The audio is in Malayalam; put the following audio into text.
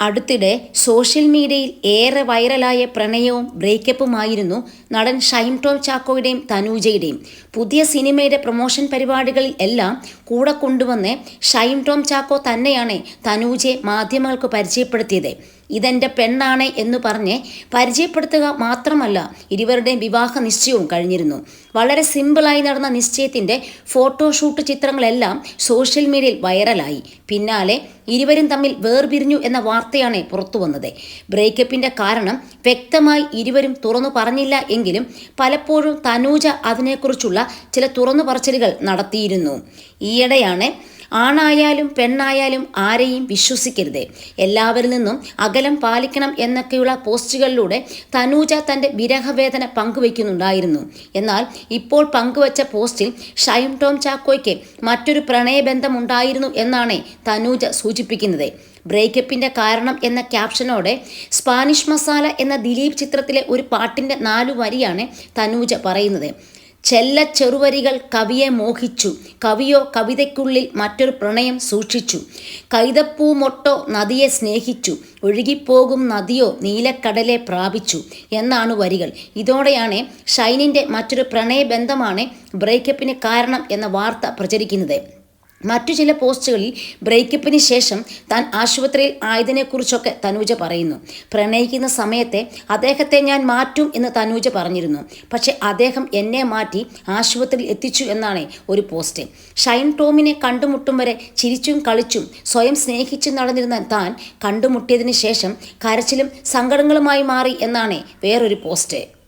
അടുത്തിടെ സോഷ്യൽ മീഡിയയിൽ ഏറെ വൈറലായ പ്രണയവും ബ്രേക്കപ്പുമായിരുന്നു നടൻ ഷൈം ടോം ചാക്കോയുടെയും തനൂജയുടെയും. പുതിയ സിനിമയുടെ പ്രൊമോഷൻ പരിപാടികളിൽ എല്ലാം കൂടെ കൊണ്ടുവന്ന് ഷൈം ടോം ചാക്കോ തന്നെയാണ് തനൂജയെ മാധ്യമങ്ങൾക്ക് പരിചയപ്പെടുത്തിയത്. ഇതെന്റെ പെണ്ണാണ് എന്ന് പറഞ്ഞ് പരിചയപ്പെടുത്തുക മാത്രമല്ല ഇരുവരുടെയും വിവാഹ നിശ്ചയവും കഴിഞ്ഞിരുന്നു. വളരെ സിമ്പിളായി നടന്ന നിശ്ചയത്തിന്റെ ഫോട്ടോഷൂട്ട് ചിത്രങ്ങളെല്ലാം സോഷ്യൽ മീഡിയയിൽ വൈറലായി. പിന്നാലെ ഇരുവരും തമ്മിൽ വേർപിരിഞ്ഞു എന്ന വാർത്തയാണ് പുറത്തു വന്നത്. ബ്രേക്കപ്പിന്റെ കാരണം വ്യക്തമായി ഇരുവരും തുറന്നു പറഞ്ഞില്ല എങ്കിലും പലപ്പോഴും തനൂജ അതിനെക്കുറിച്ചുള്ള ചില തുറന്നു പറച്ചിലുകൾ നടത്തിയിരുന്നു. ഈയിടെയാണ് ആണായാലും പെണ്ണായാലും ആരെയും വിശ്വസിക്കരുത്. എല്ലാവരിൽ നിന്നും അകലം പാലിക്കണം എന്നൊക്കെയുള്ള പോസ്റ്റുകളിലൂടെ തനൂജ തന്റെ വിരഹവേദന പങ്കുവയ്ക്കുന്നുണ്ടായിരുന്നു. എന്നാൽ ഇപ്പോൾ പങ്കുവച്ച പോസ്റ്റിൽ ഷൈം ടോം ചാക്കോയ്ക്ക് മറ്റൊരു പ്രണയബന്ധമുണ്ടായിരുന്നു എന്നാണ് തനൂജ സൂചിപ്പിക്കുന്നത്. ബ്രേക്കപ്പിന്റെ കാരണം എന്ന ക്യാപ്ഷനോടെ സ്പാനിഷ് മസാല എന്ന ദിലീപ് ചിത്രത്തിലെ ഒരു പാട്ടിന്റെ നാലു വരിയാണ് തനൂജ പറയുന്നത്. ചെല്ല ചെറുവരികൾ കവിയെ മോഹിച്ചു. കവിയോ കവിതയ്ക്കുള്ളിൽ മറ്റൊരു പ്രണയം സൂക്ഷിച്ചു. കൈതപ്പൂ മൊട്ടോ നദിയെ സ്നേഹിച്ചു. ഒഴുകിപ്പോകും നദിയോ നീലക്കടലെ പ്രാപിച്ചു എന്നാണ് വരികൾ. ഇതോടെയാണ് ഷൈനിന്റെ മറ്റൊരു പ്രണയബന്ധമാണ് ബ്രേക്കപ്പിന് കാരണം എന്ന വാർത്ത പ്രചരിക്കുന്നത്. മറ്റു ചില പോസ്റ്റുകളിൽ ബ്രേക്കപ്പിന് ശേഷം താൻ ആശുപത്രിയിൽ ആയതിനെക്കുറിച്ചൊക്കെ തനൂജ പറയുന്നു. പ്രണയിക്കുന്ന സമയത്തെ അദ്ദേഹത്തെ ഞാൻ മാറ്റും എന്ന് തനൂജ പറഞ്ഞിരുന്നു. പക്ഷേ അദ്ദേഹം എന്നെ മാറ്റി ആശുപത്രിയിൽ എത്തിച്ചു എന്നാണ് ഒരു പോസ്റ്റ്. ഷൈൻ ടോമിനെ കണ്ടുമുട്ടും വരെ ചിരിച്ചും കളിച്ചും സ്വയം സ്നേഹിച്ചും നടന്നിരുന്ന താൻ കണ്ടുമുട്ടിയതിന് ശേഷം കരച്ചിലും സങ്കടങ്ങളുമായി മാറി എന്നാണ് വേറൊരു പോസ്റ്റ്.